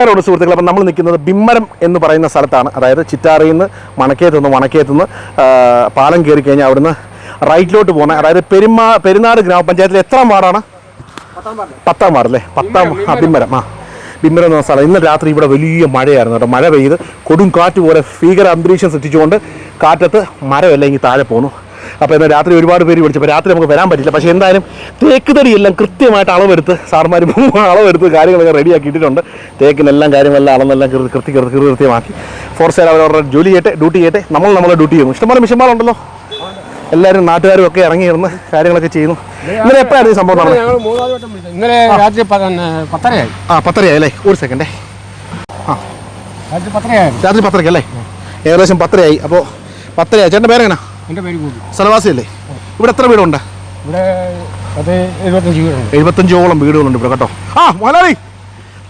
Road സുഹൃത്തുക്കൾ അപ്പം നമ്മൾ നിൽക്കുന്നത് ബിമ്മരം എന്ന് പറയുന്ന സ്ഥലത്താണ്. അതായത് ചിറ്റാറിയിൽ നിന്ന് മണക്കേത്ത് നിന്ന് വണക്കേത്ത് നിന്ന് ആ, പാലം കയറി കഴിഞ്ഞാൽ അവിടുന്ന് റൈറ്റിലോട്ട് പോകുന്ന അതായത് പെരുമാ പെരുന്നാട് ഗ്രാമപഞ്ചായത്തിൽ എത്ര വാർഡാണ്? പത്താം വാർഡ് അല്ലേ? പത്താം ആ ബിമ്മരം. ആ. ബിമ്മരം എന്ന സ്ഥലം. ഇന്ന് രാത്രി ഇവിടെ വലിയ മഴയായിരുന്നു കേട്ടോ. മഴ പെയ്ത് കൊടും കാറ്റ് പോലെ ഭീകര അന്തരീക്ഷം സൃഷ്ടിച്ചുകൊണ്ട് കാറ്റത്ത് മരമല്ലെങ്കിൽ താഴെ പോന്നു അപ്പോൾ എന്നാൽ രാത്രി ഒരുപാട് പേര് വിളിച്ചപ്പോൾ രാത്രി നമുക്ക് വരാൻ പറ്റില്ല. പക്ഷേ എന്തായാലും തേക്ക് തടിയെല്ലാം കൃത്യമായിട്ട് അളവെടുത്ത് സാർമാർ അളവെടുത്ത് കാര്യങ്ങളൊക്കെ റെഡിയാക്കി ഇട്ടിട്ടുണ്ട്. തേക്കിനെല്ലാം കാര്യങ്ങളെല്ലാം അളന്നെല്ലാം കൃത്യ കൃത്യ കൃത്യ- കൃത്യമാക്കി. അവരുടെ അവരവരുടെ ജോലി ചെയ്യട്ടെ ഡ്യൂട്ടി ചെയ്യട്ടെ. നമ്മൾ നമ്മളെ ഡ്യൂട്ടി ചെയ്യുന്നു. ഇഷ്ടംപോലെ മിഷന്മാരുണ്ടല്ലോ. എല്ലാവരും നാട്ടുകാരും ഒക്കെ ഇറങ്ങിയിരുന്ന് കാര്യങ്ങളൊക്കെ ചെയ്യുന്നു. ഇന്നലെ എപ്പോഴാണ് സംഭവം നടന്നത്? ഇന്നലെ രാത്രി പത്തരയായി. ആ പത്തരയായി അല്ലേ? ഒരു സെക്കൻഡേ ആ. രാത്രി പത്തരയായി രാത്രി പത്തരയ്ക്ക് അല്ലേ? ഏകദേശം പത്തരയായി. അപ്പോൾ പത്തരയായി. ചേട്ടന്റെ പേരെങ്ങനാ? എന്റെ പേര് കൂടി സ്ഥലവാസിയല്ലേ? ഇവിടെ എത്ര വീടുണ്ട്? ഇവിടെ അത് എഴുപത്തഞ്ച് വീടുണ്ട്. എഴുപത്തഞ്ചോളം വീടുകളുണ്ട് ഇവിടെ കേട്ടോ. ആ മലയാളി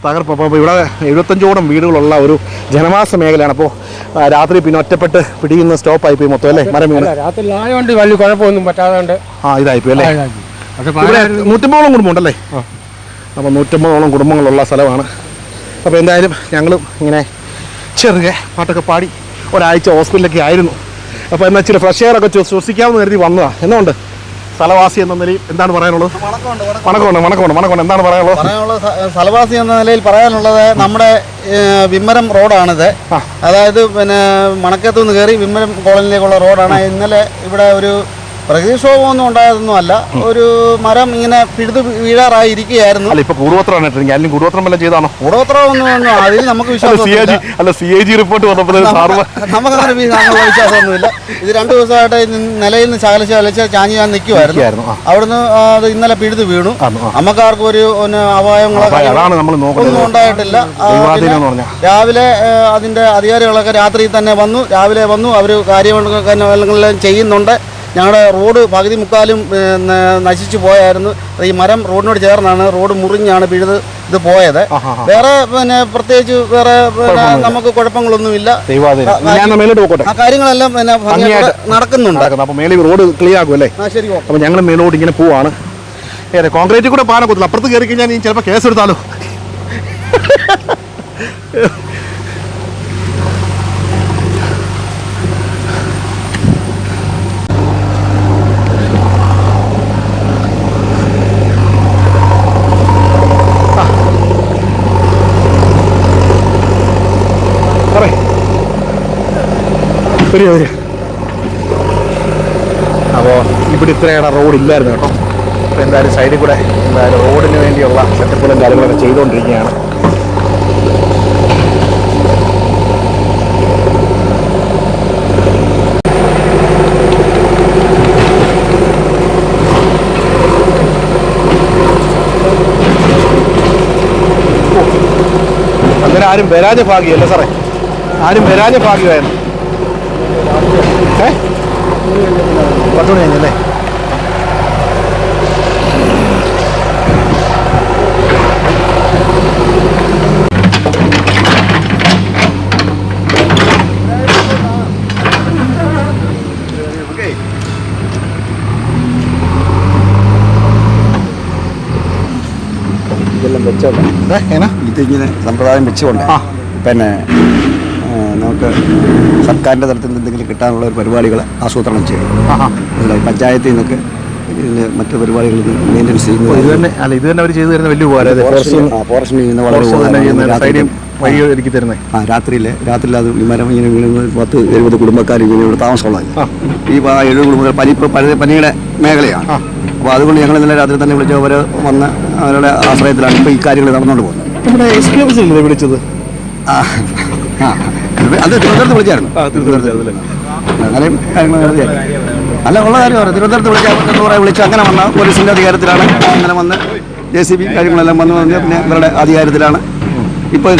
തകർപ്പ് അപ്പോൾ ഇവിടെ എഴുപത്തഞ്ചോളം വീടുകളുള്ള ഒരു ജനവാസ മേഖലയാണ്. അപ്പോൾ രാത്രി പിന്നെ ഒറ്റപ്പെട്ട് പിടിയുന്ന സ്റ്റോപ്പായി പോയി മൊത്തം അല്ലേ? മരം വീണ്. രാത്രി ആയതുകൊണ്ട് വലിയ കുഴപ്പമൊന്നും പറ്റാതെ ആ ഇതായി പോയി അല്ലേ ഇവിടെ നൂറ്റമ്പതോളം കുടുംബമുണ്ടല്ലേ? അപ്പോൾ നൂറ്റമ്പതോളം കുടുംബങ്ങളുള്ള സ്ഥലമാണ്. അപ്പോൾ എന്തായാലും ഞങ്ങളും ഇങ്ങനെ ചെറുകെ പാട്ടൊക്കെ പാടി ഒരാഴ്ച ഹോസ്പിറ്റലൊക്കെ ആയിരുന്നു. അപ്പോൾ എന്നാൽ ഇച്ചിരി ഫ്രഷ് എയർ ഒക്കെ ശ്വ- ശ്വസിക്കാമെന്ന് കരുതി വന്നതാണ് എന്നുണ്ട് സ്ഥലവാസി എന്ന നിലയിൽ എന്താണ് പറയാനുള്ളത്? വണക്കമുണ്ട് വണക്കമുണ്ട്. വണക്കമുണ്ട് എന്താണ് പറയാനുള്ളത്? പറയാനുള്ളത് സ്ഥലവാസി എന്ന നിലയിൽ പറയാനുള്ളത് നമ്മുടെ വിമ്മരം റോഡാണിത്. അതായത് പിന്നെ മണക്കത്തു നിന്ന് കയറി വിമ്മരം കോളനിയിലേക്കുള്ള റോഡാണ്. ഇന്നലെ ഇവിടെ ഒരു പ്രകൃതിക്ഷോഭമൊന്നും ഉണ്ടായതൊന്നുമല്ല ഒരു മരം ഇങ്ങനെ പിഴുത് വീഴാറായി ഇരിക്കുകയായിരുന്നു അല്ല ഇപ്പൊ കൂറുപത്രമാണ് ഇട്ടിരിക്കുന്നത്. അല്ലെങ്കിൽ വല്ലതും ചെയ്താണോ? ഒന്നും അതിൽ നമുക്ക് അല്ല സി എ ജി വിശ്വാസം അല്ല സി എ ജി റിപ്പോർട്ട് വന്നപ്പോൾ സാറ് നമുക്കങ്ങനെ വി- അങ്ങനെയുള്ള വിശ്വാസമൊന്നുമില്ല. ഇത് രണ്ടു ദിവസമായിട്ട് നിലയിൽ നിന്ന് ശകലിച്ച് അലച്ച് ചാഞ്ഞ് ഞാൻ നിൽക്കുമായിരുന്നു. അവിടുന്ന് അത് ഇന്നലെ പിഴുത് വീണു. നമുക്കാർക്കും ഒരു ഒന്ന് അപായങ്ങളോ അപ്പൊ കാര്യങ്ങളോ അതാണ് നമ്മൾ നോക്കുന്നത് ഒന്നും ഉണ്ടായിട്ടില്ല. രാവിലെ അതിന്റെ അധികാരികളൊക്കെ രാത്രി തന്നെ വന്നു. രാവിലെ വന്നു. അവർ കാര്യങ്ങളെല്ലാം ചെയ്യുന്നുണ്ട്. ഞങ്ങളുടെ റോഡ് പകുതി മുക്കാലും നശിച്ചു പോയായിരുന്നു. ഈ മരം റോഡിനോട് ചേർന്നാണ് റോഡ് മുറിഞ്ഞാണ് പിഴുത് ഇത് പോയത്. വേറെ പിന്നെ പ്രത്യേകിച്ച് വേറെ നമുക്ക് കുഴപ്പങ്ങളൊന്നുമില്ല. ആ കാര്യങ്ങളെല്ലാം പിന്നെ നടക്കുന്നുണ്ട്. റോഡ് ക്ലിയർ ആകുമല്ലേ ശരി ഞങ്ങൾ മേലോട്ട് ഇങ്ങനെ പോവാണ്. കോൺക്രീറ്റ് കോൺക്രീറ്റിൽ കൂടെ പാന കൊത്തില്ല അപ്പുറത്ത് കയറി കഴിഞ്ഞാൽ ചിലപ്പോൾ കേസ് എടുത്താലോ പറയ്. വരിക അപ്പോൾ ഇവിടെ ഇത്രയാണ് റോഡ് ഇല്ലായിരുന്നു കേട്ടോ. അപ്പോൾ എന്തായാലും സൈഡിൽ കൂടെ എന്തായാലും റോഡിന് വേണ്ടിയുള്ള സെറ്റപ്പുകളും കാര്യങ്ങളൊക്കെ ചെയ്തുകൊണ്ടിരിക്കുകയാണ്. അങ്ങനെ ആരും വരാതെ ഭാഗ്യമല്ല സാറേ. ആരും വരാതെ ഭാഗ്യമായിരുന്നു. ഏ? പത്ത് മണി കഴിഞ്ഞല്ലേ ഇതെല്ലാം വെച്ചോളാം ഏ ഏനാ ഇതിങ്ങനെ സമ്പ്രദായം വെച്ചുകൊണ്ട്. പിന്നെ നമുക്ക് സർക്കാരിന്റെ തലത്തിൽ നിന്ന് കിട്ടാനുള്ള ഒരു പരിപാടികൾ ആസൂത്രണം മനസ്സിലായി? പഞ്ചായത്തിൽ നിന്നൊക്കെ മറ്റു പരിപാടികൾ മെയിന്റെനൻസ് രാത്രിയിലെ ഇത് തന്നെ അല്ല ഇത് തന്നെ അവർ ചെയ്തു തരുന്ന വലിയ ഉപകാരം അതെ ഫോറസ്റ്റ് ചെയ്യുന്ന വളരെ ഫോറസ്റ്റ് തന്നെ ചെയ്യുന്ന ഉപകാരമാണ്. സൈഡിൽ രാത്രി- വഴി ഒരുക്കി തരുന്നത് ആ രാത്രിയിൽ രാത്രിയിൽ അത് മരം ഇങ്ങനെ വീണ് പത്ത് എഴുപത് കുടുംബക്കാർ ഇങ്ങനെ ഇവിടെ താമസമുള്ള ഈ എഴുപത് കുടുംബക്കാർ പനി ഇപ്പോൾ പനി പനിയുടെ മേഖലയാണ്. അപ്പോൾ അതുകൊണ്ട് ഞങ്ങൾ ഇന്നലെ രാത്രി തന്നെ വിളിച്ച് അവർ വന്ന് അവരുടെ ആശ്രയത്തിലാണ് ഇപ്പോൾ ഈ കാര്യങ്ങൾ നടന്നുകൊണ്ട് പോകുന്നത്. നമ്മുടെ എസ് പി ഓഫീസിൽ വിളിച്ചത്? ആ. അത് തിരുവനന്തപുരത്ത് വിളിച്ചായിരുന്നു. തിരുവനന്തപുരത്ത് അങ്ങനെയും കാര്യങ്ങൾ നടത്തിയായിരുന്നു. അല്ല ഉള്ള കാര്യമാണ് തിരുവനന്തപുരത്ത് വിളിച്ച് അവർക്ക് കുറേ വിളിച്ച്. അങ്ങനെ വന്ന പോലീസിന്റെ അധികാരത്തിലാണ്. അങ്ങനെ വന്ന് ജെ സി ബി കാര്യങ്ങളെല്ലാം വന്നു വന്ന് പിന്നെ ഇവരുടെ അധികാരത്തിലാണ്. ഇപ്പോൾ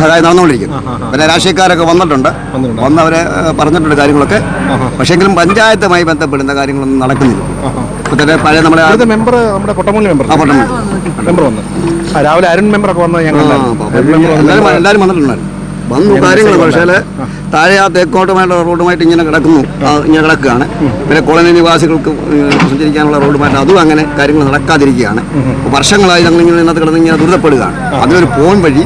സഹായം നടന്നുകൊണ്ടിരിക്കുന്നത് പിന്നെ രാഷ്ട്രീയക്കാരൊക്കെ വന്നിട്ടുണ്ട്. വന്നവരെ വന്ന് അവരെ പറഞ്ഞിട്ടുണ്ട് കാര്യങ്ങളൊക്കെ. പക്ഷേങ്കിലും പഞ്ചായത്തുമായി ബന്ധപ്പെടുന്ന കാര്യങ്ങളൊന്നും നടക്കുന്നില്ല. ഇപ്പോൾ തന്നെ പഴയ നമ്മുടെ മെമ്പർ നമ്മുടെ കൊട്ടമൂലി മെമ്പർ ആ മെമ്പർ വന്ന്. രാവിലെ അരുൺ മെമ്പറൊക്കെ വന്നത് ഞങ്ങൾ എല്ലാവരും വന്നിട്ടുണ്ടായിരുന്നു. വന്നു കാര്യങ്ങൾ പക്ഷേ താഴെ ആ തേക്കോട്ടുമായിട്ട് റോഡുമായിട്ട് ഇങ്ങനെ കിടക്കുന്നു. ഇങ്ങനെ കിടക്കുകയാണ്. പിന്നെ കോളനി നിവാസികൾക്ക് സഞ്ചരിക്കാനുള്ള റോഡുമായിട്ട് അതും അങ്ങനെ കാര്യങ്ങൾ നടക്കാതിരിക്കുകയാണ്. വർഷങ്ങളായി ഞങ്ങൾ ഇങ്ങനെ ഇതിനകത്ത് കിടന്ന് ഇങ്ങനെ ദുരിതപ്പെടുകയാണ്. അതിനൊരു പോൺ വഴി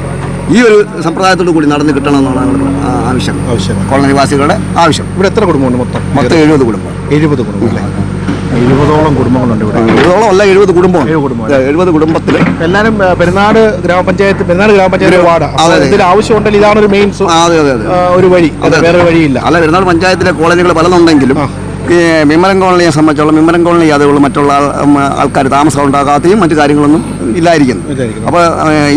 ഈ ഒരു സമ്പ്രദായത്തോടു കൂടി നടന്നു കിട്ടണം എന്നുള്ളതാണ് ആവശ്യം. ആവശ്യം. കോളനി നിവാസികളുടെ ആവശ്യം. ഇവിടെ എത്ര കുടുംബമുണ്ട് മൊത്തം? മൊത്തം എഴുപത് കുടുംബം. എഴുപത് കുടുംബം അല്ലേ? എഴുപതോളം കുടുംബങ്ങളുണ്ട് ഇവിടെ. എഴുപതോളം അല്ല എഴുപത് കുടുംബം. എഴുപത് കുടുംബത്തിൽ എല്ലാവരും പെരുന്നാട് ഗ്രാമപഞ്ചായത്ത് പെരുന്നാട് ഗ്രാമപഞ്ചായത്ത് വാർഡ്. ഇതിൽ ആവശ്യമുണ്ടെങ്കിൽ ഇതാണ് ഒരു മെയിൻ അതെ അതെ അതെ. ഒരു വഴി. അതെ. വേറെ വഴിയില്ല. അല്ല പെരുന്നാട് പഞ്ചായത്തിലെ കോളനികൾ പലതുണ്ടെങ്കിലും മിമ്മരം കോളനിയെ സംബന്ധിച്ചുള്ള വിമരം കോളനി അതുള്ള മറ്റുള്ള ആൾക്കാർ താമസം ഉണ്ടാകാതെയും മറ്റു കാര്യങ്ങളൊന്നും ഇല്ലായിരിക്കുന്നു. അപ്പോൾ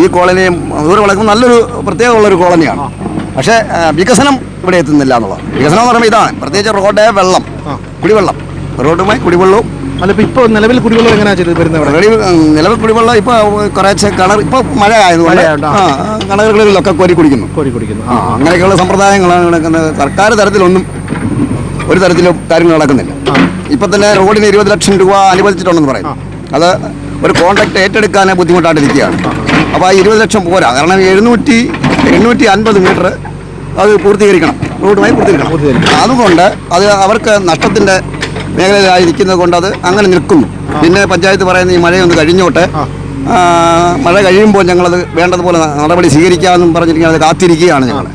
ഈ കോളനി ദൂരെ വളർക്കുമ്പോൾ നല്ലൊരു പ്രത്യേകമുള്ളൊരു കോളനിയാണ്. പക്ഷേ വികസനം ഇവിടെ എത്തുന്നില്ല എന്നുള്ളത് വികസനം എന്ന് പറയുമ്പോൾ ഇതാണ്. പ്രത്യേകിച്ച് റോഡ് വെള്ളം കുടിവെള്ളം. റോഡുമായി കുടിവെള്ളവും. അല്ല ഇപ്പൊ ഇപ്പൊ നിലവിൽ കുടിവെള്ളം എങ്ങനെയാ വരുന്നത് നിലവിൽ കുടിവെള്ളം ഇപ്പോൾ കുറേശ്ശെ കിണർ ഇപ്പോൾ മഴ ആയതുകൊണ്ട് കിണറുകളിലൊക്കെ കോരി കുടിക്കുന്നു. കോരി കുടിക്കുന്നു. അങ്ങനെയൊക്കെയുള്ള സമ്പ്രദായങ്ങളാണ് നടക്കുന്നത്. സർക്കാർ തരത്തിലൊന്നും ഒരു തരത്തിലും കാര്യങ്ങൾ നടക്കുന്നില്ല. ഇപ്പൊ തന്നെ റോഡിന് ഇരുപത് ലക്ഷം രൂപ അനുവദിച്ചിട്ടുണ്ടെന്ന് പറയുന്നു. അത് ഒരു കോൺട്രാക്ട് ഏറ്റെടുക്കാൻ ബുദ്ധിമുട്ടായിട്ടിരിക്കുകയാണ്. അപ്പോൾ ആ ഇരുപത് ലക്ഷം പോരാ. കാരണം എഴുന്നൂറ്റി എണ്ണൂറ്റി അൻപത് മീറ്റർ അത് പൂർത്തീകരിക്കണം. റോഡുമായി പൂർത്തീകരിക്കണം. അതുകൊണ്ട് അത് അവർക്ക് നഷ്ടത്തിന്റെ മേഖലയിലായിരിക്കുന്നത് കൊണ്ട് അത് അങ്ങനെ നിൽക്കുന്നു. പിന്നെ പഞ്ചായത്ത് പറയുന്ന ഈ മഴയൊന്ന് കഴിഞ്ഞോട്ടെ മഴ കഴിയുമ്പോൾ ഞങ്ങളത് വേണ്ടതുപോലെ നടപടി സ്വീകരിക്കാമെന്നും പറഞ്ഞിരിക്കുന്നത് അത് കാത്തിരിക്കുകയാണ് ഞങ്ങൾ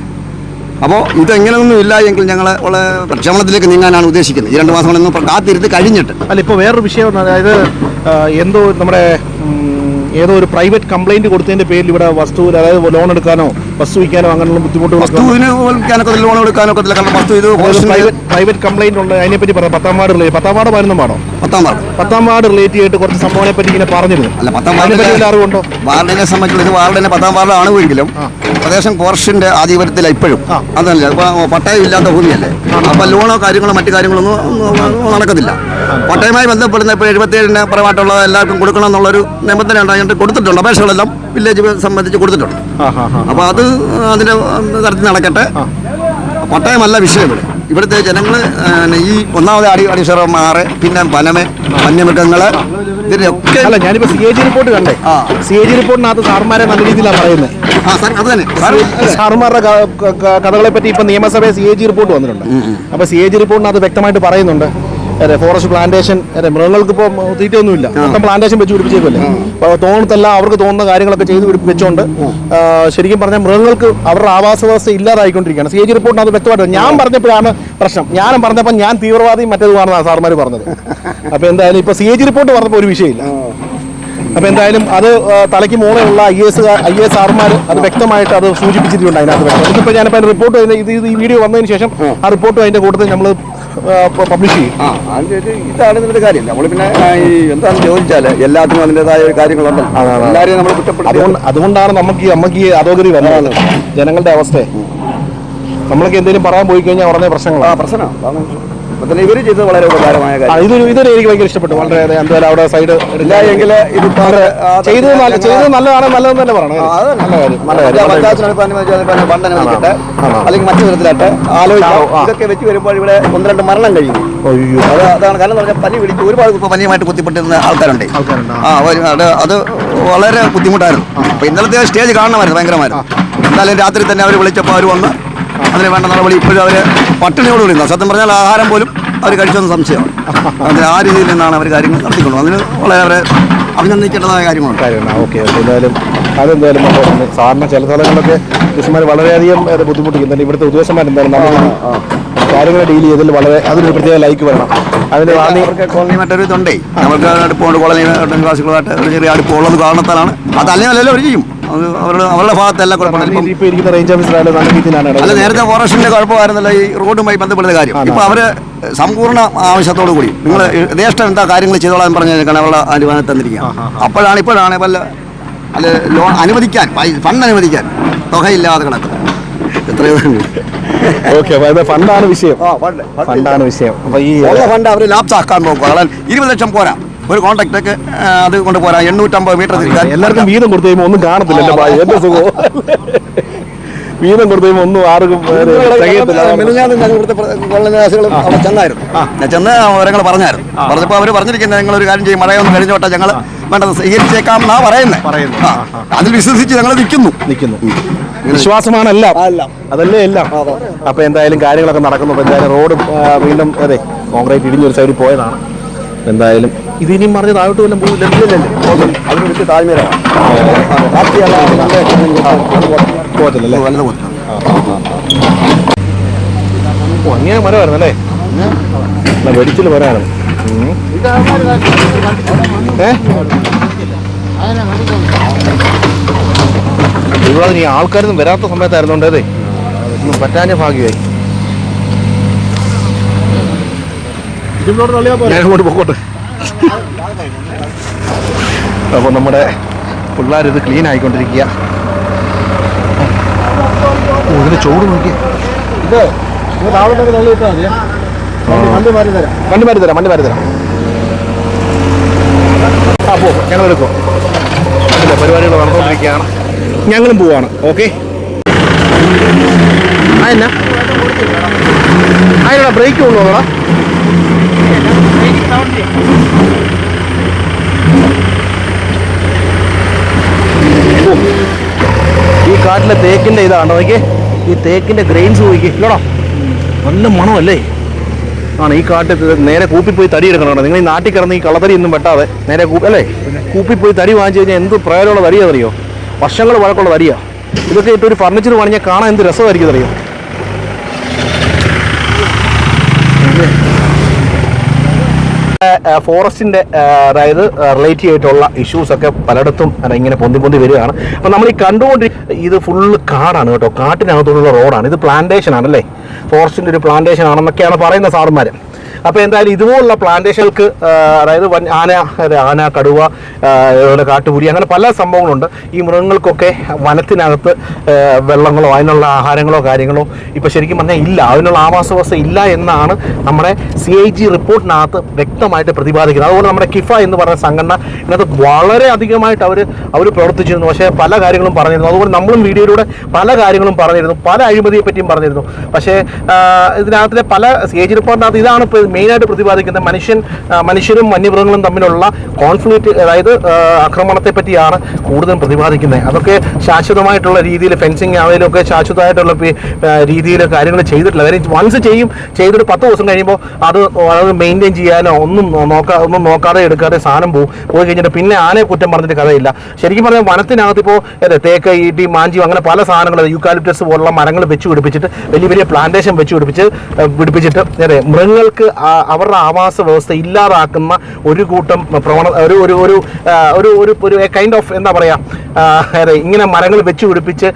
അപ്പോൾ ഇതെങ്ങനെയൊന്നും ഇല്ല എങ്കിൽ ഞങ്ങൾ പ്രക്ഷേപണത്തിലേക്ക് നീങ്ങാനാണ് ഉദ്ദേശിക്കുന്നത്. ഈ രണ്ട് മാസങ്ങളൊന്നും കാത്തിരുത്ത് കഴിഞ്ഞിട്ട്. അല്ല ഇപ്പോൾ വേറൊരു വിഷയം അതായത് എന്തോ നമ്മുടെ ഏതോ ഒരു പ്രൈവറ്റ് കംപ്ലൈന്റ് കൊടുത്തതിന്റെ പേരിൽ ഇവിടെ വസ്തു അതായത് ലോൺ എടുക്കാനോ വസ്തു വിൽക്കാനോ അങ്ങനെയുള്ള ബുദ്ധിമുട്ടുകൾ ലോൺ എടുക്കാനോ കാരണം വസ്തു ഇത് പ്രൈവറ്റ് കംപ്ലൈന്റ് ഉണ്ട്. അതിനെപ്പറ്റി പറയാം. പത്താം വാർഡ് റിലേറ്റ് പത്താം വാർഡ് പതിനൊന്നും പാടോ പത്താം വാർഡ്. പത്താം വാർഡ് റിലേറ്റ് ചെയ്തിട്ട് കുറച്ച് സംഭവങ്ങളെ പറ്റി ഇങ്ങനെ പറഞ്ഞിരുന്നു അല്ല പത്താം വാർഡിലെ അറിവുണ്ടോ? വാർഡിനെ സംബന്ധിച്ചുള്ള ഇത് വാർഡിനെ പത്താം വാർഡാണെങ്കിലും പ്രദേശം ഫോറസ്റ്റിന്റെ ആധിപത്യത്തില ഇപ്പോഴും. അതല്ല പട്ടയം ഇല്ലാത്ത ഭൂമിയല്ലേ? അപ്പൊ ലോണോ കാര്യങ്ങളോ മറ്റു കാര്യങ്ങളൊന്നും നടക്കത്തില്ല. പട്ടയമായി ബന്ധപ്പെടുന്ന ഇപ്പോൾ എഴുപത്തിയേഴിന് പരമായിട്ടുള്ള എല്ലാവർക്കും കൊടുക്കണം എന്നുള്ളൊരു നിബന്ധന ഉണ്ടായിട്ട് കൊടുത്തിട്ടുണ്ട്. അപേക്ഷകളെല്ലാം വില്ലേജ് സംബന്ധിച്ച് കൊടുത്തിട്ടുണ്ട്. അപ്പോൾ അത് അതിന്റെ തരത്തിൽ നടക്കട്ടെ. പട്ടയമല്ല വിഷയം ഇവിടെ. ഇവിടുത്തെ ജനങ്ങൾ ഈ ഒന്നാമത് അടി അടിസറമാറ് പിന്നെ വനമേ വന്യമൃഗങ്ങൾ ഇതിനൊക്കെ അല്ല ഞാനിപ്പോ സി എ ജി റിപ്പോർട്ട് കണ്ടേ. ആ. സി എ ജി റിപ്പോർട്ടിനകത്ത് സാർമാരെ നല്ല രീതിയിലാണ് പറയുന്നത് ആ സാർ അത് തന്നെ. സാർ സാറുമാരുടെ കഥകളെ പറ്റി ഇപ്പൊ നിയമസഭയിൽ സി എ ജി റിപ്പോർട്ട് വന്നിട്ടുണ്ട്. അപ്പൊ സി എ ജി റിപ്പോർട്ടിനകത്ത് വ്യക്തമായിട്ട് പറയുന്നുണ്ട്. ഫോറസ്റ്റ് പ്ലാന്റേഷൻ അതെ മൃഗങ്ങൾക്ക് ഇപ്പോൾ തീറ്റയൊന്നുമില്ല. മൊത്തം പ്ലാന്റേഷൻ വെച്ച് പിടിപ്പിച്ചേക്കല്ലേ അപ്പോൾ തോന്നത്തെല്ലാം അവർക്ക് തോന്നുന്ന കാര്യങ്ങളൊക്കെ ചെയ്ത് വെച്ചുകൊണ്ട് ശരിക്കും പറഞ്ഞാൽ മൃഗങ്ങൾക്ക് അവരുടെ ആവാസ വ്യവസ്ഥ ഇല്ലാതായിക്കൊണ്ടിരിക്കുകയാണ്. സി എ ജി റിപ്പോർട്ടിനകത്ത് വ്യക്തമായിട്ട് ഞാൻ പറഞ്ഞപ്പോഴാണ് പ്രശ്നം. ഞാൻ പറഞ്ഞപ്പോൾ ഞാൻ തീവ്രവാദിയും മറ്റേതുമാണെന്നാണ് സാർമാർ പറഞ്ഞത്. അപ്പോൾ എന്തായാലും ഇപ്പോൾ സി എ ജി റിപ്പോർട്ട് പറഞ്ഞപ്പോൾ ഒരു വിഷയമില്ല. അപ്പൊ എന്തായാലും അത് തലയ്ക്ക് മോളെയുള്ള ഐ എസ് ഐ എസ് ആർമാർ അത് വ്യക്തമായിട്ട് അത് സൂചിപ്പിച്ചിട്ടുണ്ട് അതിനകത്ത് വ്യക്തം. ഇതിപ്പോ ഞാനിപ്പോ റിപ്പോർട്ട് ഇത് ഈ വീഡിയോ വന്നതിന് ശേഷം ആ. റിപ്പോർട്ട് അതിന്റെ കൂട്ടത്തിൽ നമ്മൾ പബ്ലിഷ് ചെയ്യും. ആ ഇതാണ് ഇതിന്റെ കാര്യം നമ്മൾ പിന്നെ ഈ എന്താണെന്ന് ചോദിച്ചാൽ എല്ലാത്തിനും അതിന്റെതായ കാര്യങ്ങളുണ്ട്. എല്ലാവരെയും നമ്മൾ കുറ്റപ്പെടുത്തി. അതുകൊണ്ടാണ് നമുക്ക് ഈ നമുക്ക് ഈ അധോഗതി വന്നത്. ജനങ്ങളുടെ അവസ്ഥ. നമ്മളൊക്കെ എന്തെങ്കിലും പറയാൻ പോയി കഴിഞ്ഞാൽ ഉടനെ പ്രശ്നങ്ങളാണ് പ്രശ്നമാണ് തന്നെ ചെയ്തത് വളരെ ഉപകാരമായ കാര്യം ഇതൊരു ഇതൊരു എനിക്ക് ഭയങ്കര ഇഷ്ടപ്പെട്ടു. വളരെ എന്തായാലും അവിടെ സൈഡ് ഇല്ല എങ്കിൽ ഇതിപ്പോ ചെയ്തത് നല്ല ചെയ്തത് നല്ലതാണ് നല്ലതെന്ന് തന്നെ പറയണം. ആ, അത് നല്ല കാര്യം നല്ല മറ്റേ കാര്യം. പഞ്ചായത്തിനെ ഇപ്പൊ അനുവദിച്ചാൽ ഫണ്ട് അനുവദിക്കട്ടെ അല്ലെങ്കിൽ മറ്റു ആലോചിക്കാം. ഇതൊക്കെ വെച്ച് വരുമ്പോൾ ഇവിടെ ഒന്ന് രണ്ട് മരണം കഴിയും. അയ്യോ. അത് അതാണ്. കാരണം പറഞ്ഞാൽ പനി പിടിച്ച് ഒരുപാട് പനിയുമായിട്ട് കുത്തിപ്പെട്ടിരുന്ന ആൾക്കാരുണ്ട്. ആ. അത് വളരെ ബുദ്ധിമുട്ടായിരുന്നു. ഇന്നലത്തെ സ്റ്റേജ് കാണണമായിരുന്നു ഭയങ്കരമായിരുന്നു. എന്നാലും രാത്രി തന്നെ അവർ വിളിച്ചപ്പോൾ അവർ വന്ന് അതിന് വേണ്ട നടപടി ഇപ്പോഴും അവർ പട്ടിണിയോട് കൂടി സത്യം പറഞ്ഞാൽ ആഹാരം പോലും അവർ കഴിച്ചെന്ന് സംശയമാണ്. അതിന് ആ രീതിയിൽ നിന്നാണ് അവർ കാര്യങ്ങൾ നടത്തിക്കൊണ്ടു അതിന് വളരെ അഭിനന്ദിക്കേണ്ടതായ കാര്യമാണ്. ഓക്കെ. എന്തായാലും അതെന്തായാലും സാറിന് ചില സ്ഥലങ്ങളിലൊക്കെ കൃഷിമാർ വളരെയധികം ബുദ്ധിമുട്ടിക്കുന്നുണ്ട് ഇവിടുത്തെ ഉദ്യോഗസ്ഥന്മാർ എന്തായാലും കാര്യങ്ങളെ കാര്യങ്ങൾ ഡീൽ ചെയ്തതിൽ വളരെ അതിനൊരു പ്രത്യേക ലൈക്ക് വരണം അവർക്ക് കോളനി മറ്റൊരു ഇതുണ്ടേ. നമുക്ക് അടുപ്പമുണ്ട് കോളനി ക്ലാസ്സുകളായിട്ട് ഒരു ചെറിയ അടുപ്പമുള്ളത് കാരണത്താലാണ്. അതല്ലേ അല്ലല്ലോ അവർ ചെയ്യും. അത് അവരുടെ അവരുടെ ഭാഗത്തെല്ലാം കുഴപ്പമില്ല. ഇപ്പോൾ ഇരിക്കുന്ന റേഞ്ച് ഓഫീസറായാലും നല്ല രീതിയിലാണ് അല്ല നേരത്തെ ഫോറസ്റ്റിന്റെ കുഴപ്പമായിരുന്നല്ലോ ഈ റോഡുമായി ബന്ധപ്പെടുന്ന കാര്യം. ഇപ്പൊ അവർ സമ്പൂർണ ആവശ്യത്തോടു കൂടി നിങ്ങൾ യഥേഷ്ടം എന്താ കാര്യങ്ങൾ ചെയ്തോളാൻ കഴിഞ്ഞാൽ അവരുടെ അനുവാദം തന്നിരിക്കുക അപ്പോഴാണ് ഇപ്പോഴാണ് വല്ല അല്ല ലോൺ അനുവദിക്കാൻ ഫണ്ട് അനുവദിക്കാൻ തുകയില്ലാതെ കിടക്കുന്നത്. എത്രയോ ഓക്കെ ഫണ്ടാണ് വിഷയം. ഫണ്ടാണ് വിഷയം. അപ്പോൾ ഈ ഫണ്ട് അവർ ലാപ്സ് ആക്കാൻ നോക്കുക അതായത് ഇരുപത് ലക്ഷം പോരാ. ഒരു കോൺട്രാക്ടൊക്കെ അത് കൊണ്ട് പോരാ എണ്ണൂറ്റമ്പത് മീറ്റർ തിരിക്കാൻ. എല്ലാവർക്കും വീതം കൊടുത്തു കഴിയുമ്പോൾ ഒന്നും കാണത്തില്ല എന്റെ ഭാര്യ. എന്റെ സുഖം? വീതം കൊടുത്തു കഴിയുമ്പോൾ ഒന്നും ആർക്കും അവിടെ ചെന്നായിരുന്നു. ഞാൻ ചെന്ന് വിവരങ്ങൾ പറഞ്ഞായിരുന്നു. പറഞ്ഞപ്പോൾ അവർ പറഞ്ഞിരിക്കുന്നത് നിങ്ങൾ ഒരു കാര്യം ചെയ്യും മഴയൊന്നും കഴിഞ്ഞോട്ടെ ഞങ്ങൾ വേണ്ടത് സ്വീകരിച്ചേക്കാം എന്നാ പറയുന്നത് പറയുന്നു. അതിൽ വിശ്വസിച്ച് ഞങ്ങൾ നിൽക്കുന്നു. നിൽക്കുന്നു. വിശ്വാസമാണ് എല്ലാം. അതല്ലേ എല്ലാം. അപ്പൊ എന്തായാലും കാര്യങ്ങളൊക്കെ നടക്കുന്നു. എന്തായാലും റോഡ് വീണ്ടും അതെ കോൺക്രീറ്റ് ഇടിഞ്ഞൊരു സൈഡിൽ പോയതാണ്. എന്തായാലും. ഇത് ഇനിയും മറിഞ്ഞ് താഴോട്ട് വല്ലതും പോകില്ലല്ലോ അതിന് വിളിച്ച് താഴ്മയിലാണ് പോകത്തില്ലല്ലേ ഓ അങ്ങനെ മരമായിരുന്നു അല്ലേ വെടിച്ചിൽ മരമായിരുന്നു. ഏ? ഇവിടെ ഈ ആൾക്കാരൊന്നും വരാത്ത സമയത്തായിരുന്നോണ്ട് ഒന്നും പറ്റാഞ്ഞ ഭാഗ്യമായി. ഞാൻ അങ്ങോട്ട് പോകട്ടെ അപ്പോൾ നമ്മുടെ പിള്ളേരിത് ക്ലീൻ ആയിക്കൊണ്ടിരിക്കുക. ഓ ഇതിന്റെ ചോറ് നോക്കി ഇത് വണ്ടി മാറി തരാം. വണ്ടി മാറ്റി തരാം വണ്ടി മാറ്റി തരാം. ആ പോ ഞങ്ങൾ എടുക്കും. പരിപാടികൾ നടന്നുകൊണ്ടിരിക്കുകയാണ്. ഞങ്ങളും പോവാണ് ഓക്കെ? ആ എന്നാ? അതിനുള്ള ബ്രേക്ക് ഓ, ഈ കാട്ടിലെ തേക്കിന്റെ ഇതാണ് നോക്കിയേ. ഈ തേക്കിന്റെ ഗ്രെയിൻസ് നോക്കി ഇല്ലടാ. നല്ല മണമല്ലേ? ആണ് ഈ കാട്ടിൽ നേരെ കൂപ്പിപ്പോയി തടി എടുക്കണം നിങ്ങൾ ഈ നാട്ടിൽ കിടന്ന് ഈ കള്ളത്തടി ഒന്നും വെട്ടാതെ നേരെ കൂപ്പി അല്ലേ? കൂപ്പിപ്പോയി തടി വാങ്ങിച്ചു കഴിഞ്ഞാൽ എന്ത് പ്രയോജനമുള്ള തടിയാണെന്നറിയോ വർഷങ്ങൾ വഴക്കമുള്ള തടിയാ ഇതൊക്കെ ഇട്ട് ഒരു ഫർണിച്ചർ വാങ്ങിയാൽ കാണാൻ എന്ത് രസമായിരിക്കും അറിയോ ഫോറസ്റ്റിന്റെ അതായത് റിലേറ്റ് ആയിട്ടുള്ള ഇഷ്യൂസ് ഒക്കെ പലയിടത്തും ഇങ്ങനെ പൊന്തി പൊന്തി വരികയാണ്. അപ്പം നമ്മൾ ഈ കണ്ടുകൊണ്ട് ഇത് ഫുള്ള് കാടാണ് കേട്ടോ. കാട്ടിനകത്തുള്ള റോഡാണ് ഇത് പ്ലാന്റേഷൻ ആണല്ലേ? ഫോറസ്റ്റിന്റെ ഒരു പ്ലാന്റേഷൻ ആണെന്നൊക്കെയാണ് പറയുന്ന സാറുമാർ അപ്പോൾ എന്തായാലും ഇതുപോലുള്ള പ്ലാന്റേഷനുകൾക്ക് അതായത് വൻ ആന ആന കടുവ അതുപോലെ കാട്ടുപുലി അങ്ങനെ പല സംഭവങ്ങളുണ്ട്. ഈ മൃഗങ്ങൾക്കൊക്കെ വനത്തിനകത്ത് വെള്ളങ്ങളോ അതിനുള്ള ആഹാരങ്ങളോ കാര്യങ്ങളോ ഇപ്പോൾ ശരിക്കും പറഞ്ഞാൽ ഇല്ല. അതിനുള്ള വ്യവസ്ഥ ഇല്ല എന്നാണ് നമ്മുടെ സി ഐ ജി റിപ്പോർട്ടിനകത്ത് വ്യക്തമായിട്ട് പ്രതിപാദിക്കുന്നത്. അതുപോലെ നമ്മുടെ കിഫ എന്ന് പറയുന്ന സംഘടന ഇതിനകത്ത് വളരെ അധികമായിട്ട് അവർ അവർ പ്രവർത്തിച്ചിരുന്നു. പക്ഷേ പല കാര്യങ്ങളും പറഞ്ഞിരുന്നു. അതുപോലെ നമ്മളും വീഡിയോയിലൂടെ പല കാര്യങ്ങളും പറഞ്ഞിരുന്നു. പല അഴിമതിയെ പറ്റിയും പറഞ്ഞിരുന്നു. പക്ഷേ ഇതിനകത്തിലെ പല സി ഐ ജി റിപ്പോർട്ടിനകത്ത് ഇതാണ് ഇപ്പോൾ മെയിനായിട്ട് പ്രതിപാദിക്കുന്നത് മനുഷ്യൻ മനുഷ്യരും വന്യമൃഗങ്ങളും തമ്മിലുള്ള കോൺഫ്ലിക്റ്റ് അതായത് ആക്രമണത്തെ പറ്റിയാണ് കൂടുതലും പ്രതിപാദിക്കുന്നത്. അതൊക്കെ ശാശ്വതമായിട്ടുള്ള രീതിയിൽ ഫെൻസിങ് ആണെങ്കിലും ഒക്കെ ശാശ്വതമായിട്ടുള്ള രീതിയിൽ കാര്യങ്ങൾ ചെയ്തിട്ടില്ല. കാര്യം വൺസ് ചെയ്യും ചെയ്തിട്ട് പത്ത് ദിവസം കഴിയുമ്പോൾ അത് അത് മെയിന്റെയിൻ ചെയ്യാനോ ഒന്നും നോക്കാ ഒന്നും നോക്കാതെ എടുക്കാതെ സാധനം പോകും പോയി കഴിഞ്ഞിട്ട് പിന്നെ ആനെ കുറ്റം പറഞ്ഞിട്ട് കഥയില്ല. ശരിക്കും പറഞ്ഞാൽ വനത്തിനകത്ത് ഇപ്പോൾ തേക്ക് ഈട്ടി മാഞ്ചി അങ്ങനെ പല സാധനങ്ങൾ യൂക്കാലിപ്റ്റസ് പോലുള്ള മരങ്ങൾ വെച്ച് പിടിപ്പിച്ചിട്ട് വലിയ വലിയ പ്ലാന്റേഷൻ വെച്ച് പിടിപ്പിച്ച് പിടിപ്പിച്ചിട്ട് അതെ മൃഗങ്ങൾക്ക് അവരുടെ ആവാസ വ്യവസ്ഥ ഇല്ലാതാക്കുന്ന ഒരു കൂട്ടം പ്രവണ ഒരു ഒരു ഒരു ഒരു ഒരു ഒരു കൈൻഡ് ഓഫ് എന്താ പറയുക ഇങ്ങനെ മരങ്ങൾ വെച്ച് പിടിപ്പിച്ച്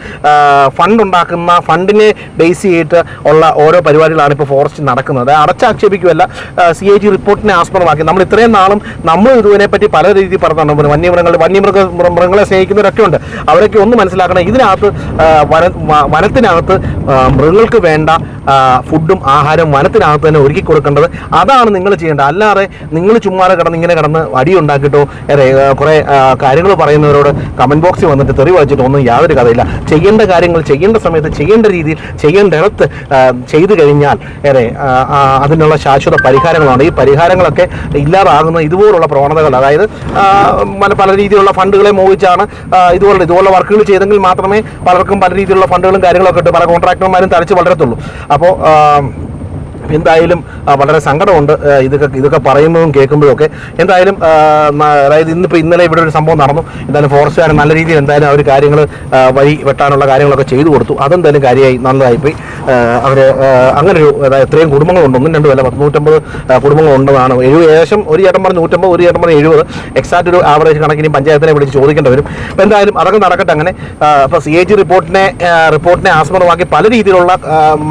ഫണ്ട് ഉണ്ടാക്കുന്ന ഫണ്ടിനെ ബേസ് ചെയ്തിട്ട് ഉള്ള ഓരോ പരിപാടികളാണ് ഇപ്പോൾ ഫോറസ്റ്റ് നടക്കുന്നത്. അടച്ചാക്ഷേപിക്കുമല്ല സി ഐ ജി റിപ്പോർട്ടിനെ ആസ്പദമാക്കി. നമ്മൾ ഇത്രയും നാളും നമ്മൾ ഇതിനെപ്പറ്റി പല രീതിയിൽ പറഞ്ഞിട്ടുണ്ട് വന്യമൃഗങ്ങൾ വന്യമൃഗ മൃഗങ്ങളെ സ്നേഹിക്കുന്നവരൊക്കെ ഉണ്ട്. അവരൊക്കെ ഒന്ന് മനസ്സിലാക്കണം ഇതിനകത്ത് വന വനത്തിനകത്ത് മൃഗങ്ങൾക്ക് വേണ്ട ഫുഡും ആഹാരവും വനത്തിനകത്ത് തന്നെ ഒരുക്കി കൊടുക്കേണ്ടത് അതാണ് നിങ്ങൾ ചെയ്യേണ്ടത്. അല്ലാതെ നിങ്ങൾ ചുമ്മാതെ കിടന്ന് ഇങ്ങനെ കിടന്ന് അടി ഉണ്ടാക്കിയിട്ടോ കുറേ കാര്യങ്ങൾ പറയുന്നവരോട് കമന്റ് ബോക്സിൽ വന്നിട്ട് തെറി വായിച്ചിട്ടോ ഒന്നും യാതൊരു കഥയില്ല. ചെയ്യേണ്ട കാര്യങ്ങൾ ചെയ്യേണ്ട സമയത്ത് ചെയ്യേണ്ട രീതിയിൽ ചെയ്യേണ്ട ഇടത്ത് ചെയ്തു കഴിഞ്ഞാൽ ഏറെ അതിനുള്ള ശാശ്വത പരിഹാരങ്ങളാണ്. ഈ പരിഹാരങ്ങളൊക്കെ ഇല്ലാതാകുന്ന ഇതുപോലുള്ള പ്രവണതകൾ അതായത് പല പല രീതിയിലുള്ള ഫണ്ടുകളെ മോഹിച്ചാണ് ഇതുപോലെ ഇതുപോലുള്ള വർക്കുകൾ ചെയ്തെങ്കിൽ മാത്രമേ പലർക്കും പല രീതിയിലുള്ള ഫണ്ടുകളും കാര്യങ്ങളൊക്കെ ഇട്ട് പല കോൺട്രാക്ടർമാരും തരച്ച് വളരത്തുള്ളൂ. അപ്പോൾ എന്തായാലും വളരെ സങ്കടമുണ്ട് ഇതൊക്കെ ഇതൊക്കെ പറയുമ്പോഴും കേൾക്കുമ്പോഴൊക്കെ. എന്തായാലും അതായത് ഇന്നിപ്പോൾ ഇന്നലെ ഇവിടെ ഒരു സംഭവം നടന്നു. എന്തായാലും ഫോറസ്റ്റുകാരൻ നല്ല രീതിയിൽ എന്തായാലും അവർ കാര്യങ്ങൾ വഴി വെട്ടാനുള്ള കാര്യങ്ങളൊക്കെ ചെയ്തു കൊടുത്തു. അതെന്തായാലും കാര്യമായി നല്ലതായിപ്പോയി അവർ ഒരു അതായത് എത്രയും കുടുംബങ്ങളുണ്ട്. ഒന്നും രണ്ടും അല്ല പത്ത് നൂറ്റമ്പത് കുടുംബങ്ങളുണ്ടെന്നാണ്. എഴുപത് ഏകദേശം ഒരു ചേട്ടൻ പറഞ്ഞ് നൂറ്റമ്പത് ഒരു ചേട്ടൻ പറഞ്ഞ് എഴുപത്. എക്സാക്ട് ഒരു ആവറേജ് കണക്കിന് പഞ്ചായത്തിനെ വിളിച്ച് ചോദിക്കേണ്ടി വരും. അപ്പോൾ എന്തായാലും അതൊക്കെ നടക്കട്ടെ അങ്ങനെ. അപ്പോൾ സി എ ജി റിപ്പോർട്ടിനെ റിപ്പോർട്ടിനെ ആസ്പദമാക്കി പല രീതിയിലുള്ള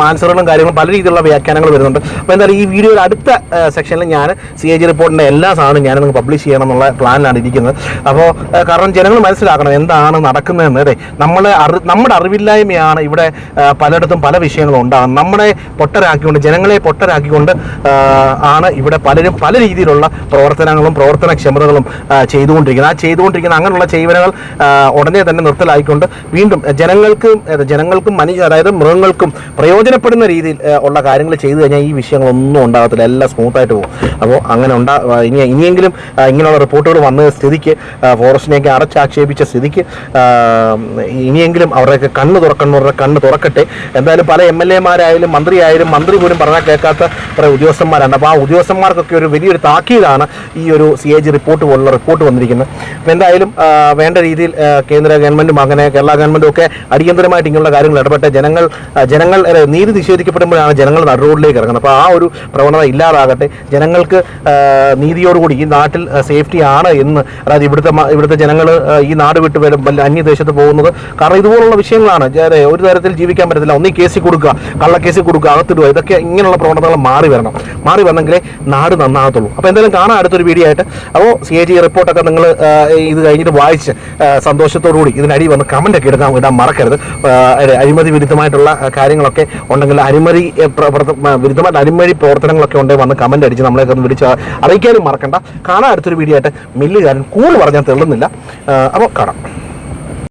മാൻസറുകളും കാര്യങ്ങളും പല രീതിയിലുള്ള വ്യാഖ്യാനങ്ങൾ വരുന്നുണ്ട് അപ്പോൾ എന്തായാലും ഈ വീഡിയോയുടെ അടുത്ത സെക്ഷനിൽ ഞാൻ സി എ ജി റിപ്പോർട്ടിന്റെ എല്ലാ സാധനവും ഞാൻ നിങ്ങൾക്ക് പബ്ലിഷ് ചെയ്യണം എന്നുള്ള പ്ലാനിലാണ് ഇരിക്കുന്നത് അപ്പോൾ കാരണം ജനങ്ങൾ മനസ്സിലാക്കണം എന്താണ് നടക്കുന്നതെന്ന്. അതെ നമ്മൾ അറി നമ്മുടെ അറിവില്ലായ്മയാണ് ഇവിടെ പലയിടത്തും പല വിഷയങ്ങളും ഉണ്ടാകുന്നത്. നമ്മളെ പൊട്ടരാക്കിക്കൊണ്ട് ജനങ്ങളെ പൊട്ടരാക്കിക്കൊണ്ട് ആണ് ഇവിടെ പലരും പല രീതിയിലുള്ള പ്രവർത്തനങ്ങളും പ്രവർത്തനക്ഷമതകളും ചെയ്തുകൊണ്ടിരിക്കുന്നത്. ആ ചെയ്തുകൊണ്ടിരിക്കുന്ന അങ്ങനെയുള്ള ചെയ്വനകൾ ഉടനെ തന്നെ നിർത്തലായിക്കൊണ്ട് വീണ്ടും ജനങ്ങൾക്കും ജനങ്ങൾക്കും മനുഷ്യ അതായത് മൃഗങ്ങൾക്കും പ്രയോജനപ്പെടുന്ന രീതിയിൽ ഉള്ള കാര്യങ്ങൾ ചെയ്തു കഴിഞ്ഞാൽ കഴിഞ്ഞാൽ ഈ വിഷയങ്ങളൊന്നും ഉണ്ടാകത്തില്ല. എല്ലാം സ്മൂത്തായിട്ട് പോകും. അപ്പോൾ അങ്ങനെ ഉണ്ടാ ഇനി ഇനിയെങ്കിലും ഇങ്ങനെയുള്ള റിപ്പോർട്ടുകൾ വന്ന സ്ഥിതിക്ക് ഫോറസ്റ്റിനെയൊക്കെ അടച്ചാക്ഷേപിച്ച സ്ഥിതിക്ക് ഇനിയെങ്കിലും അവരുടെയൊക്കെ കണ്ണ് തുറക്കുന്നവരുടെ കണ്ണ് തുറക്കട്ടെ. എന്തായാലും പല എം എൽ എമാരായാലും മന്ത്രിയായാലും മന്ത്രി പോലും പറഞ്ഞാൽ കേൾക്കാത്ത കുറേ ഉദ്യോഗസ്ഥന്മാരുണ്ട് അപ്പോൾ ആ ഉദ്യോഗസ്ഥന്മാർക്കൊക്കെ ഒരു വലിയൊരു താക്കീതാണ് ഈ ഒരു സി എ ജി റിപ്പോർട്ട് പോലുള്ള റിപ്പോർട്ട് വന്നിരിക്കുന്നത്. അപ്പോൾ എന്തായാലും വേണ്ട രീതിയിൽ കേന്ദ്ര ഗവൺമെന്റും അങ്ങനെ കേരള ഗവൺമെന്റും ഒക്കെ അടിയന്തരമായിട്ട് ഇങ്ങനെയുള്ള കാര്യങ്ങൾ ഇടപെട്ട് ജനങ്ങൾ ജനങ്ങൾ നീതി നിഷേധിക്കപ്പെടുമ്പോഴാണ് ജനങ്ങൾ നടുറോഡിലേക്ക് ഇറങ്ങുന്നത്. അപ്പോൾ ആ ഒരു പ്രവണത ഇല്ലാതാകട്ടെ. ജനങ്ങൾക്ക് നീതിയോടുകൂടി ഈ നാട്ടിൽ സേഫ്റ്റി ആണ് എന്ന്. അതായത് ഇവിടുത്തെ ഇവിടുത്തെ ജനങ്ങൾ ഈ നാട് വിട്ട് വരും വല്ല അന്യദേശത്ത് പോകുന്നത്. കാരണം ഇതുപോലുള്ള വിഷയങ്ങളാണ്. ഒരു തരത്തിൽ ജീവിക്കാൻ പറ്റത്തില്ല. ഒന്നീ കേസിൽ കൊടുക്കുക കള്ളക്കേസിൽ കൊടുക്കുക അകത്തിടുക. ഇതൊക്കെ ഇങ്ങനെയുള്ള പ്രവണതകൾ മാറി വരണം. മാറി വന്നെങ്കിലേ നാട് നന്നാകത്തുള്ളൂ. അപ്പോൾ എന്തായാലും കാണാം അടുത്തൊരു വീഡിയോ ആയിട്ട്. അപ്പോൾ സി എ ജി റിപ്പോർട്ടൊക്കെ നിങ്ങൾ ഇത് കഴിഞ്ഞിട്ട് വായിച്ച് സന്തോഷത്തോടുകൂടി ഇതിനടി വന്ന് കമന്റ് ഒക്കെ എടുക്കാൻ ഇടാൻ മറക്കരുത്. അഴിമതി വിരുദ്ധമായിട്ടുള്ള കാര്യങ്ങളൊക്കെ ഉണ്ടെങ്കിൽ അഴിമതി വിരുദ്ധമായിട്ട് അഴിമതി പ്രവർത്തനങ്ങളൊക്കെ ഉണ്ടെങ്കിൽ വന്ന് കമന്റ് അടിച്ച് നമ്മളെ ഒന്ന് വിളിച്ച് അറിയിക്കാനും മറക്കണ്ട. കാണാൻ അടുത്തൊരു വീഡിയോ ആയിട്ട്. മില്ലുകാരൻ കൂടുതൽ പറഞ്ഞാൽ തെള്ളുന്നില്ല. അപ്പോൾ കാണാം.